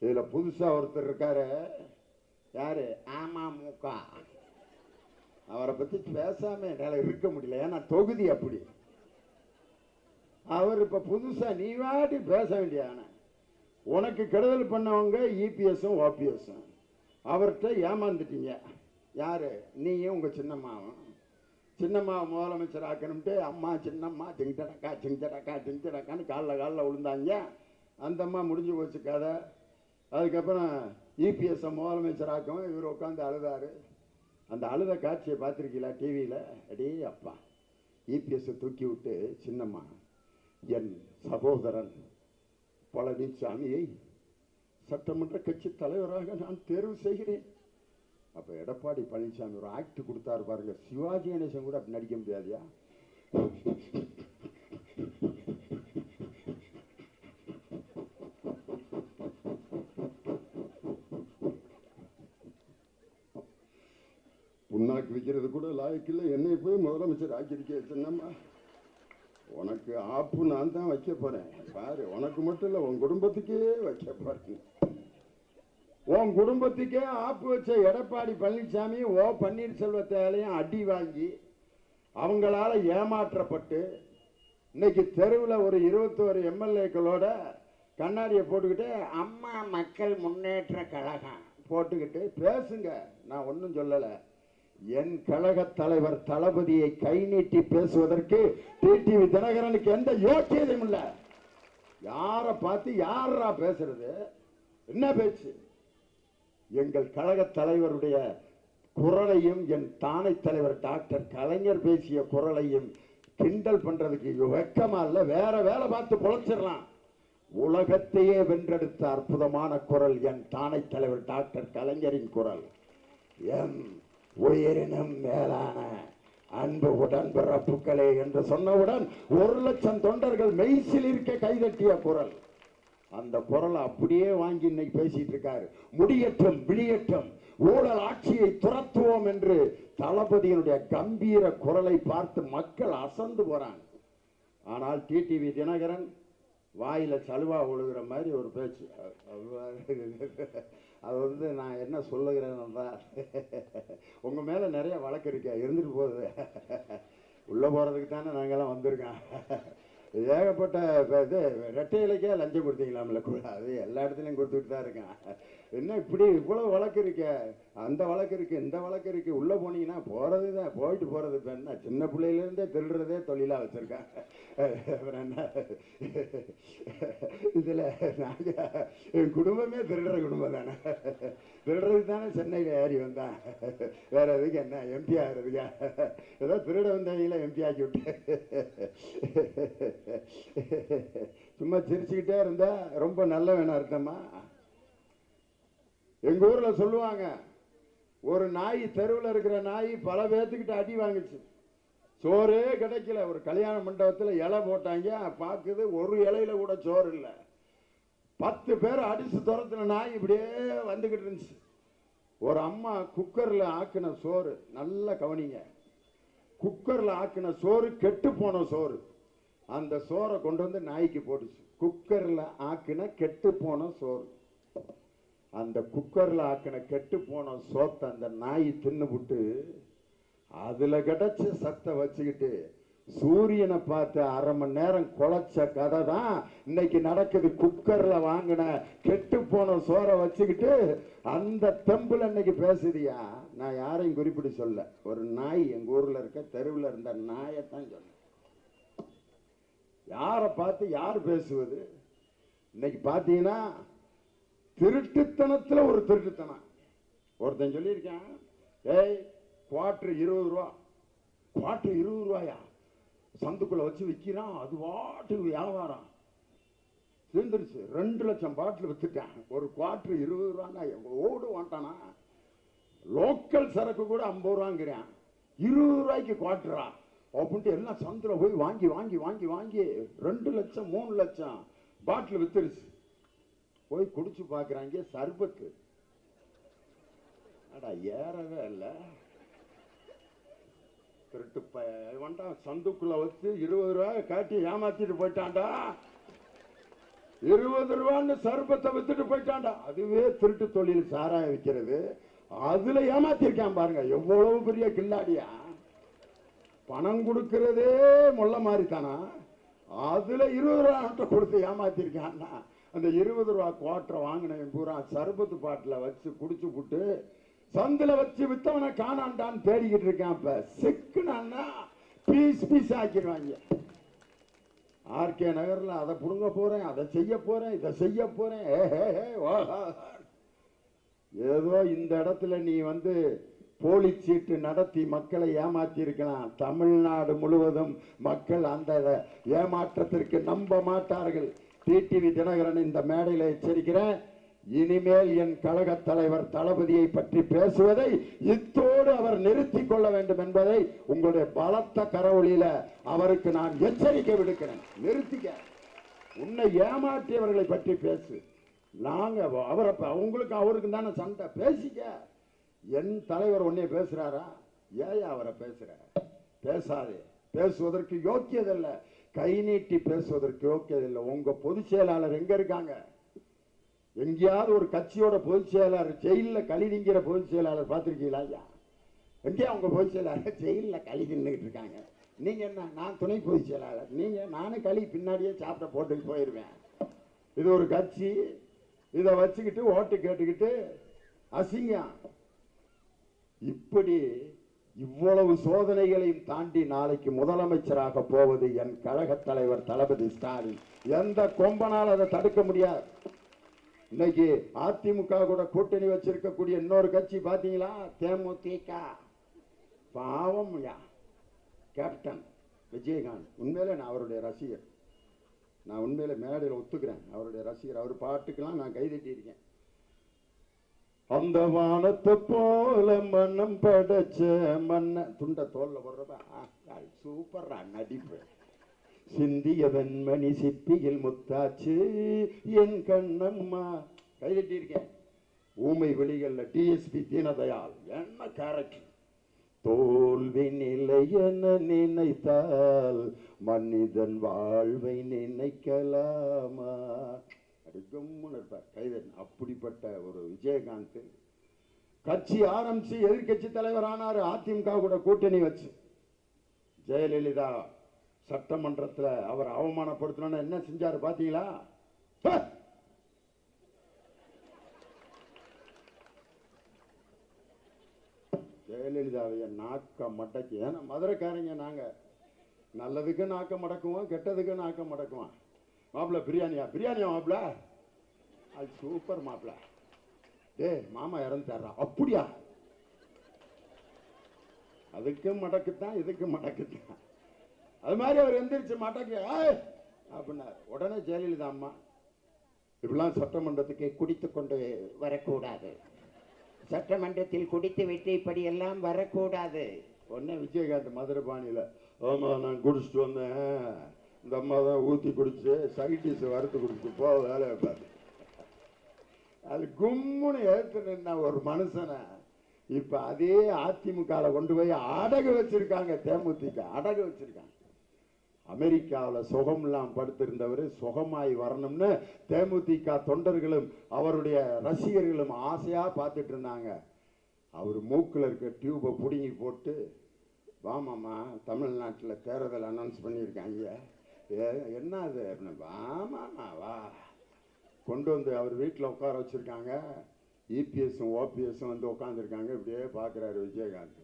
இதுல புதுசா ஒருத்தர் இருக்காரு. யாரு? அமமுக. அவரை பத்தி பேசாம என்னால இருக்க முடியல. ஏன்னா தொகுதி அப்படி. அவர் இப்ப புதுசா நீ வாட்டி பேச வேண்டியான உனக்கு கெடுதல் பண்ணவங்க இபிஎஸும் ஓபிஎஸும் அவர்கிட்ட ஏமாந்துட்டீங்க. யாரு? நீயும் உங்க சின்னம்மாவும். சின்னம்மா முதலமைச்சர் ஆக்கணும்ட்டு அம்மா சின்னம்மா திங்டடக்கா திங்டடக்கா திங்டடக்கான்னு காலில் காலில் விழுந்தாங்க அந்த அம்மா முடிஞ்சு போச்சு கதை. அதுக்கப்புறம் இபிஎஸ்ஸை முதலமைச்சர் ஆக்கவும் இவர் உட்காந்து அழுதாரு. அந்த அழுத காட்சியை பார்த்துருக்கீங்களா டிவியில் அடே அப்பா. இபிஎஸ்ஸை தூக்கி விட்டு சின்னம்மா என் சகோதரன் பழனிசாமியை சட்டமன்ற கட்சி தலைவராக நான் தேர்வு செய்கிறேன். அப்போ எடப்பாடி பழனிசாமி ஒரு ஆக்ட் கொடுத்தாரு பாருங்க. சிவாஜி கணேசன் கூட அப்படி நடிக்க முடியாதியா? உனக்கு விற்கிறது கூட லாய்க்கில்லை என்னை போய் முதலமைச்சர் ஆக்கியிருக்கே சின்னம்மா. உனக்கு ஆப்பு நான் தான் வைக்க போறேன். பாரு உனக்கு மட்டும் இல்லை உன் குடும்பத்துக்கே வைக்க போறேன். உன் குடும்பத்துக்கே ஆப்பு வச்ச எடப்பாடி பழனிசாமி ஓ பன்னீர்செல்வத்தாலையும் அடி வாங்கி அவங்களால ஏமாற்றப்பட்டு இன்னைக்கு தெருவில் ஒரு இருபத்தோரு எம்எல்ஏக்களோட கண்ணாடியை போட்டுக்கிட்டு அம்மா மக்கள் முன்னேற்ற கழகம் போட்டுக்கிட்டு பேசுங்க. நான் ஒன்றும் சொல்லலை. என் கழக தலைவர் தளபதியை கை நீட்டி பேசுவதற்கு டிடிவி தினகரனுக்கு எந்த யோக்கியதையும் இல்லை. யாரை பார்த்து யாரா பேசுறது? என்ன பேச்சு? எங்கள் கழக தலைவருடைய குரலையும் என் தானை தலைவர் டாக்டர் கலைஞர் பேசிய குரலையும் கிண்டல் பண்றதுக்கு வெக்கமா இல்ல வேற வேலை பார்த்து பொழைச்சிடலாம். உலகத்தையே வென்றெடுத்த அற்புதமான குரல் என் தானை தலைவர் டாக்டர் கலைஞரின் குரல். என் உயிரினும் மேலான அன்பு உடன்பிறப்புகளே என்று சொன்னவுடன் ஒரு லட்சம் தொண்டர்கள் மெய்சில் இருக்க கைதட்டிய குரல். அந்த குரலை அப்படியே வாங்கி இன்னைக்கு பேசிட்டு இருக்காரு. முடியற்றம் விழியற்றம் ஊழல் ஆட்சியை துரத்துவோம் என்று தளபதியினுடைய கம்பீர குரலை பார்த்து மக்கள் அசந்து போறாங்க. ஆனால் டிடிவி தினகரன் வாயில சலுவா ஒழுகிற மாதிரி ஒரு பேச்சு. அது வந்து நான் என்ன சொல்லுகிறேன் உங்கள் மேலே நிறைய வழக்கு இருக்க இருந்துட்டு போகுது. உள்ளே போகிறதுக்கு தானே நாங்கள்லாம் வந்திருக்கோம். ஏகப்பட்ட இது ரெட்டை இலைக்கே லஞ்சம் கொடுத்தீங்களாம்ல கூட. அது எல்லா இடத்துலையும் கொடுத்துட்டு தான் இருக்கேன். என்ன இப்படி இவ்வளவு வழக்கு இருக்கு? அந்த வழக்கு இருக்கு இந்த வழக்கு இருக்கு. உள்ளே போனீங்கன்னா போகிறது தான் போயிட்டு போறது இப்போ என்ன? சின்ன பிள்ளையிலேருந்தே திருடுறதே தொழிலாக வச்சிருக்கேன். அப்புறம் என்ன? இதில் நாங்கள் என் குடும்பமே திருடுற குடும்பம் தானே. திருடுறது தானே சென்னையில் ஏறி வந்தேன். வேற எதுக்கு என்ன? எம்பி ஆகிறதுக்கா ஏதோ திருட வந்தவங்கள எம்பி ஆக்கி விட்டு சும்மா சிரிச்சுக்கிட்டே இருந்தா ரொம்ப நல்ல வேணா அர்த்தமா எங்க ஊர்ல சொல்லுவாங்க ஒரு நாய் தெருவில் இருக்கிற நாய் பல பேர்த்துக்கிட்ட அடி வாங்குச்சு. சோறே கிடைக்கல. ஒரு கல்யாண மண்டபத்தில் இலை போட்டாங்க பார்க்குது ஒரு இலையில கூட சோறு இல்லை. பத்து பேர் அடிச்சு துரத்துன நாய் இப்படியே வந்துக்கிட்டு இருந்துச்சு. ஒரு அம்மா குக்கரில் ஆக்கின சோறு நல்லா கவனிங்க. குக்கரில் ஆக்கின சோறு கெட்டு போன சோறு. அந்த சோறை கொண்டு வந்து நாய்க்கு போட்டுச்சு. குக்கரில் ஆக்கின கெட்டு போன சோறு. அந்த குக்கரில் ஆக்கின கெட்டு போன சோத்தை அந்த நாய் தின்னுபுட்டு அதில் கிடச்ச சத்தை வச்சுக்கிட்டு சூரியனை பார்த்து அரை மணி நேரம் குலைச்ச கதை தான் இன்னைக்கு நடக்குது. குக்கரில் வாங்கின கெட்டு போன சோறை வச்சுக்கிட்டு அந்த தெம்பில் இன்னைக்கு பேசுதியா? நான் யாரையும் குறிப்பிட்டு சொல்ல. ஒரு நாய் எங்கள் ஊரில் இருக்க தெருவில் இருந்த நாயை தான் சொன்னேன். யாரை பார்த்து யார் பேசுவது? இன்னைக்கு பார்த்தீங்கன்னா திருட்டுத்தனத்தில் ஒரு திருட்டுத்தனம். ஒருத்தன் சொல்லியிருக்கேன் ஏய் குவாட்ரு இருபது ரூபா. குவாட்ரு இருபது ரூபாயா? சந்துக்குள்ளே வச்சு விற்கிறான் அது வாட்டுக்கு வியாபாரம். தீர்ந்துருச்சு ரெண்டு லட்சம் பாட்டில் விற்றுட்டேன் ஒரு குவாட்ரு இருபது ரூபான்னா ஓடு வாண்டானா லோக்கல் சரக்கு கூட ஐம்பது ரூபாங்கிறேன். இருபது ரூபாய்க்கு குவாட்ரா அப்படின்ட்டு எல்லாம் சந்தில் போய் வாங்கி வாங்கி வாங்கி வாங்கி ரெண்டு லட்சம் மூணு லட்சம் பாட்டில் வித்துருச்சு. போய் குடிச்சு பார்க்குறாங்க சர்பத்து. அடா ஏறவே இல்லை. திருட்டு பண்டா சந்துக்குள்ள வச்சு இருபது ரூபாய் காட்டி ஏமாத்திட்டு போயிட்டான்டா. இருபது ரூபான்னு சர்பத்தை வித்துட்டு போயிட்டான்டா. அதுவே திருட்டு தொழில் சாராய விற்கிறது அதுல ஏமாத்திருக்கான் பாருங்க எவ்வளவு பெரிய கில்லாடியா? பணம் கொடுக்கறதே முள்ள மாதிரி தானா அதுல இருபது ரூபா கொடுத்து ஏமாத்திருக்கான்னா அந்த இருபது ரூபா குவாட்டரை வாங்கினவன் பூரா சர்பத்து பாட்டில் வச்சு குடிச்சு புட்டு சந்தில வச்சு வித்தவனை காணாண்டான்னு தேடிக்கிட்டு இருக்கான் இப்ப. சிக்குனான்னா பீஸ் பீஸ் ஆக்கிடுவாங்க. ஆர்கே நகர்ல அதை புடுங்க போறேன் அதை செய்ய போறேன் இதை செய்ய போறேன். ஏ, ஏதோ இந்த இடத்துல நீ வந்து போலி சீட்டு நடத்தி மக்களை ஏமாற்றியிருக்கலாம் இருக்கலாம் தமிழ்நாடு முழுவதும் மக்கள் அந்த ஏமாற்றத்திற்கு நம்ப மாட்டார்கள். டிடிவி தினகரன் இந்த மேடையில் எச்சரிக்கிறேன் இனிமேல் என் கழக தலைவர் தளபதியை பற்றி பேசுவதை இத்தோடு அவர் நிறுத்தி கொள்ள வேண்டும் என்பதை உங்களுடைய பலத்த கரவொலியில அவருக்கு நான் எச்சரிக்கை விடுக்கிறேன். நிறுத்திக்க. உன்னை ஏமாற்றியவர்களை பற்றி பேசு. நாங்க அவரை அவங்களுக்கு அவருக்கு தானே சண்டை. பேசிக்க. என் தலைவர் உன்னைய பேசுறாரா? ஏயா அவரை பேசுற? பேசாதே. பேசுவதற்கு யோக்கியதில்லை. கை நீட்டி பேசுவதற்கு யோக்கியதில்லை. உங்க பொதுச் செயலாளர் எங்க இருக்காங்க? எங்கேயாவது ஒரு கட்சியோட பொதுச் செயலாளர் ஜெயில்ல களி திங்கிற பொதுச் செயலாளர் பார்த்திருக்கீங்களா ஐயா? எங்கேயா உங்க பொதுச் செயலாளர் ஜெயில்ல களி நின்றுட்டு இருக்காங்க? நீங்க என்ன நான் துணை பொதுச் செயலாளர்? நீங்க நானும் களி பின்னாடியே சாப்பிட்ட போட்டுட்டு போயிருவேன். இது ஒரு கட்சி. இதை வச்சுக்கிட்டு ஓட்டு கேட்டுக்கிட்டு அசிங்கம். இப்படி இவ்வளவு சோதனைகளையும் தாண்டி நாளைக்கு முதலமைச்சராக போவது என் கழக தலைவர் தளபதி ஸ்டாலின். எந்த கொம்பனால் அதை தடுக்க முடியாது. இன்னைக்கு அதிமுக கூட கூட்டணி வச்சிருக்கக்கூடிய இன்னொரு கட்சி பார்த்தீங்களா தேமுதிக. பாவம் யா கேப்டன் விஜயகாந்த். உண்மையிலே நான் அவருடைய ரசிகர். நான் உண்மையில மேடையில் ஒத்துக்கிறேன். அவருடைய ரசிகர். அவர் பாட்டுக்கெல்லாம் நான் கைதட்டியிருக்கேன். அந்த வானத்தை போல மண்ணம் படைச்ச மன்ன துண்ட தோல்ல போடுறப்ப சூப்பர்ரா நடிப்பு. சிந்திய வெண்மணி சிப்பியில் முத்தாச்சு என் கண்ணம்மா கைதட்டி இருக்கேன் ஊமை வெளிகள்ல டிஎஸ்பி தீனதயால் என்ன கேரக்டர் தோல்வி நிலை என நினைத்தால் மனிதன் வாழ்வை நினைக்கலாமா? கம்முன்னு இருப்பார். கைதன் அப்படிப்பட்ட ஒரு விஜயகாந்த். கட்சி ஆரம்பிச்சு எதிர்க்கட்சி தலைவர் அதிமுக கூட கூட்டணி வச்சு. ஜெயலலிதா சட்டமன்றத்துல அவர் அவமானப்படுத்தணும்னு என்ன செஞ்சாரு பாத்தீங்களா? ஜெயலலிதாவைய நாக்க மடக்கி ஏன்னா மதுரைக்காரங்க நாங்க. நல்லதுக்கு நாக்க மடக்குவோம் கெட்டதுக்கு நாக்க மடக்குவோம். மாப்பிள்ள பிரியாணியா? பிரியாணியா மாப்பிள்ள? அது சூப்பர் மாப்பிள்ள. டே மாமா இறந்துட்டாரா அப்படியா? அதுக்கும் மடக்குத்தான் இதுக்கும் மடக்குத்தான். அது மாதிரி அவர் எந்திரிச்சு மடக்கு அப்படின்னார். உடனே ஜெயலலிதா அம்மா இப்படிலாம் சட்டமன்றத்துக்கு குடித்து கொண்டு வரக்கூடாது. சட்டமன்றத்தில் குடித்து விட்டு இப்படி எல்லாம் வரக்கூடாது. உடனே விஜயகாந்த் மதுரை பாணியில ஆமா நான் குடிச்சிட்டு வந்தேன். இந்த அம்மா தான் ஊற்றி குடிச்சு சைட் வறுத்து கொடுத்து போ வேலையை பாரு. அது கும்முன்னு ஏத்து ஒரு மனுஷனை இப்போ அதே அதிமுகவில் கொண்டு போய் அடகு வச்சிருக்காங்க தேமுதிக. அடகு வச்சிருக்காங்க. அமெரிக்காவில் சுகம்லாம் படுத்திருந்தவர் சுகமாய் வரணும்னு தேமுதிக தொண்டர்களும் அவருடைய ரசிகர்களும் ஆசையாக பார்த்துட்டு இருந்தாங்க. அவர் மூக்கில் இருக்க டியூபை பிடுங்கி போட்டு வாமாம்மா தமிழ்நாட்டில் தேர்தல் அனௌன்ஸ் பண்ணியிருக்காங்க. என்ன அது அப்படின்னு வாமாம்மா வா. கொண்டு வந்து அவர் வீட்டில் உட்கார வச்சிருக்காங்க. இபிஎஸும் ஓபிஎஸும் வந்து உட்காந்துருக்காங்க இப்படியே பார்க்குறாரு விஜயகாந்த்.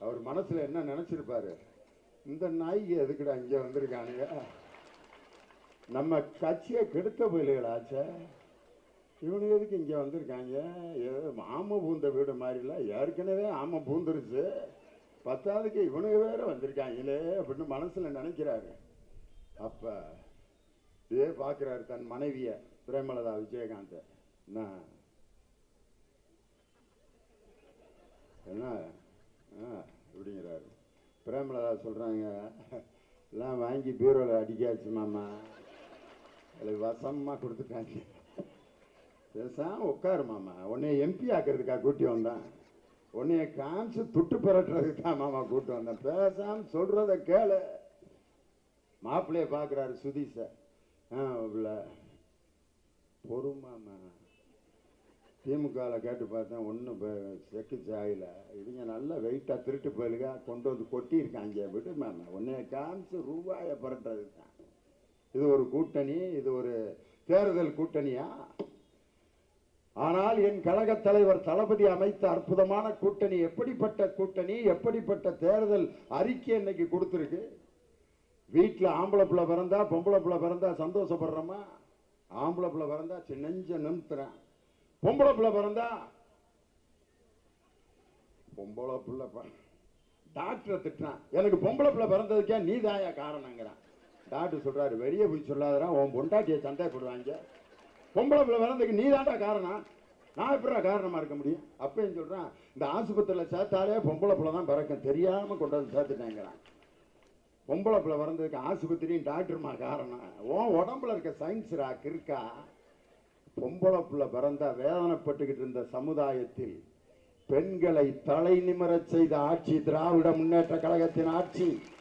அவர் மனசுல என்ன நினச்சிருப்பாரு? இந்த நாய்க்கு எதுக்குடா இங்கே வந்திருக்கானுங்க? நம்ம கட்சியை கெடுத்த போயிலுகளாச்சே இவனுக்கு எதுக்கு இங்கே வந்திருக்காங்க. ஏதோ ஆமை பூந்த வீடு மாதிரிலாம் ஏற்கனவே ஆமை பூந்துருச்சு. பத்தாவதுக்கு இவனுக்கு வேற வந்திருக்காங்களே அப்படின்னு மனசில் நினைக்கிறாரு. அப்போ இதே பார்க்குறாரு தன் மனைவியை பிரேமலதா விஜயகாந்த். என்ன? என்ன? ஆ, இப்படிங்கிறாரு பிரேமலதா சொல்கிறாங்க எல்லாம் வாங்கி பீரோவில் அடிக்காச்சு மாமா. அதில் வசமாக கொடுத்துட்டாங்க. பேசாம உட்காரு மாமா. உன்னை எம்பி ஆக்கிறதுக்காக கூட்டி வந்தான். உன்னைய காமிச்சு துட்டு பெறட்டுறதுக்கு தான் மாமா கூட்டு வந்தேன். பேசாம சொல்றத கேளு. மாப்பிள்ளைய பார்க்குறாரு சுதீஷ ஆ உள்ள பொறுமாமா திமுகவில் கேட்டு பார்த்தேன் ஒன்றும் செக்கு சாயில இவங்க நல்லா வெயிட்டாக திருட்டு போயிலுங்க கொண்டு வந்து கொட்டியிருக்காங்க. விட்டு மாமா. உன்னைய காமிச்சு ரூபாயை புரட்டுறது தான். இது ஒரு கூட்டணி இது ஒரு தேர்தல் கூட்டணியா? ஆனால் என் கழக தலைவர் தளபதி அமைத்த அற்புதமான கூட்டணி எப்படிப்பட்ட கூட்டணி எப்படிப்பட்ட தேர்தல் அறிக்கை இன்னைக்கு கொடுத்துருக்கு? வீட்டில் ஆம்பளை பிள்ளை பிறந்தா பொம்பளை பிள்ளை பிறந்தா சந்தோஷப்படுறோமா? ஆம்பளை பிள்ளை பிறந்தா சின்னஞ்ச நிமித்துறேன். பொம்பளை பிள்ளை பிறந்தா பொம்பளை பிள்ளை ப- டாக்டரை திட்டுறான். எனக்கு பொம்பளை பிள்ளை பிறந்ததுக்கே நீ தாயா காரணங்கிறான். டாக்டர் சொல்றாரு வெளியே போய் சொல்லாதான் உன் பொண்டாட்டியை சண்டை போடுவாங்க பொம்பளை பிள்ளை வளர்ந்துக்கு நீ தாண்டா காரணம். நான் எப்படா காரணமாக இருக்க முடியும்? அப்பயும் சொல்கிறேன் இந்த ஆஸ்பத்திரியில் சேர்த்தாலே பொம்பளை பிள்ளை தான் பிறக்கும். தெரியாமல் கொண்டு வந்து சேர்த்துட்டேங்கிறான் பொம்பளை பிள்ளை பிறந்ததுக்கு ஆஸ்பத்திரியும் டாக்டருமா காரணம்? உன் உடம்புல இருக்க சயின்ஸ்ரா கிருக்கா பொம்பளை பிள்ளை பிறந்தா வேதனைப்பட்டுக்கிட்டு இருந்த சமுதாயத்தில் பெண்களை தலை நிமிரச் செய்த ஆட்சி திராவிட முன்னேற்ற கழகத்தின் ஆட்சி.